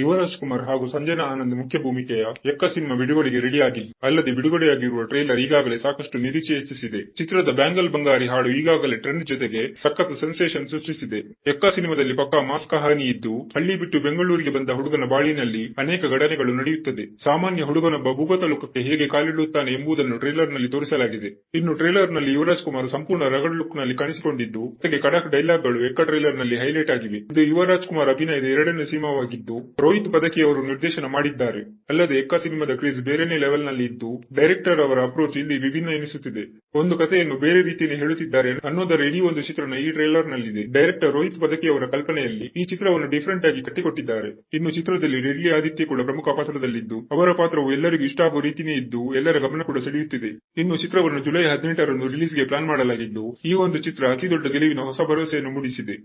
ಯುವರಾಜ್ ಕುಮಾರ್ ಹಾಗೂ ಸಂಜನಾ ಆನಂದ್ ಮುಖ್ಯ ಭೂಮಿಕೆಯ ಎಕ್ಕ ಸಿನಿಮಾ ಬಿಡುಗಡೆಗೆ ರೆಡಿಯಾಗಿಲ್ಲ. ಅಲ್ಲದೆ ಬಿಡುಗಡೆಯಾಗಿರುವ ಟ್ರೇಲರ್ ಈಗಾಗಲೇ ಸಾಕಷ್ಟು ನಿರೀಕ್ಷೆ ಹೆಚ್ಚಿಸಿದೆ. ಚಿತ್ರದ ಬ್ಯಾಂಗಲ್ ಬಂಗಾರಿ ಹಾಡು ಈಗಾಗಲೇ ಟ್ರೆಂಡ್ ಜೊತೆಗೆ ಸಖತ್ ಸೆನ್ಸೇಷನ್ ಸೃಷ್ಟಿಸಿದೆ. ಎಕ್ಕ ಸಿನಿಮಾದಲ್ಲಿ ಪಕ್ಕಾ ಮಾಸ್ ಕಹಾನಿ ಇದ್ದು, ಹಳ್ಳಿ ಬಿಟ್ಟು ಬೆಂಗಳೂರಿಗೆ ಬಂದ ಹುಡುಗನ ಬಾಳಿನಲ್ಲಿ ಅನೇಕ ಘಟನೆಗಳು ನಡೆಯುತ್ತದೆ. ಸಾಮಾನ್ಯ ಹುಡುಗನೊಬ್ಬ ಭೂಗತ ಲೋಕಕ್ಕೆ ಹೇಗೆ ಕಾಲಿಡುತ್ತಾನೆ ಎಂಬುದನ್ನು ಟ್ರೇಲರ್ನಲ್ಲಿ ತೋರಿಸಲಾಗಿದೆ. ಇನ್ನು ಟ್ರೇಲರ್ನಲ್ಲಿ ಯುವರಾಜ್ ಕುಮಾರ್ ಸಂಪೂರ್ಣ ರಗಡ್ ಲುಕ್ನಲ್ಲಿ ಕಾಣಿಸಿಕೊಂಡಿದ್ದು, ಜೊತೆಗೆ ಡೈಲಾಗ್ ಡೈಲಾಗ್ಗಳು ಎಕ್ಕ ಟ್ರೈಲರ್ನಲ್ಲಿ ಹೈಲೈಟ್ ಆಗಿವೆ. ಇದು ಯುವರಾಜ್ ಕುಮಾರ್ ಅಭಿನಯದ ಎರಡನೇ ಸಿನಿಮಾವಾಗಿದ್ದು ರೋಹಿತ್ ಪದಕಿ ಅವರು ನಿರ್ದೇಶನ ಮಾಡಿದ್ದಾರೆ. ಅಲ್ಲದೆ ಎಕ್ಕ ಸಿನಿಮಾದ ಕ್ರೇಜ್ ಬೇರೆನೇ ಲೆವೆಲ್ನಲ್ಲಿ ಇದ್ದು, ಡೈರೆಕ್ಟರ್ ಅವರ ಅಪ್ರೋಚ್ ಇಲ್ಲಿ ವಿಭಿನ್ನ ಎನಿಸುತ್ತಿದೆ. ಒಂದು ಕಥೆಯನ್ನು ಬೇರೆ ರೀತಿಯಲ್ಲಿ ಹೇಳುತ್ತಿದ್ದಾರೆ ಅನ್ನೋದರ ಇಡೀ ಒಂದು ಚಿತ್ರಣ ಈ ಟ್ರೇಲರ್ ನಲ್ಲಿದೆ ಡೈರೆಕ್ಟರ್ ರೋಹಿತ್ ಪದಕಿ ಅವರ ಕಲ್ಪನೆಯಲ್ಲಿ ಈ ಚಿತ್ರವನ್ನು ಡಿಫರೆಂಟ್ ಆಗಿ ಕಟ್ಟಿಕೊಟ್ಟಿದ್ದಾರೆ. ಇನ್ನು ಚಿತ್ರದಲ್ಲಿ ರೆಡ್ಲಿ ಆದಿತ್ಯ ಕೂಡ ಪ್ರಮುಖ ಪಾತ್ರದಲ್ಲಿದ್ದು, ಅವರ ಪಾತ್ರವು ಎಲ್ಲರಿಗೂ ಇಷ್ಟ ಆಗುವ ರೀತಿಯೇ ಇದ್ದು, ಎಲ್ಲರ ಗಮನ ಕೂಡ ಸೆಳೆಯುತ್ತಿದೆ. ಇನ್ನು ಚಿತ್ರವನ್ನು ಜುಲೈ ಹದಿನೆಂಟರಂದು ರಿಲೀಸ್ಗೆ ಪ್ಲಾನ್ ಮಾಡಲಾಗಿದ್ದು, ಈ ಒಂದು ಚಿತ್ರ ಅತಿ ದೊಡ್ಡ ಗೆಲುವಿನ ಹೊಸ ಭರವಸೆಯನ್ನು ಮೂಡಿಸಿದೆ.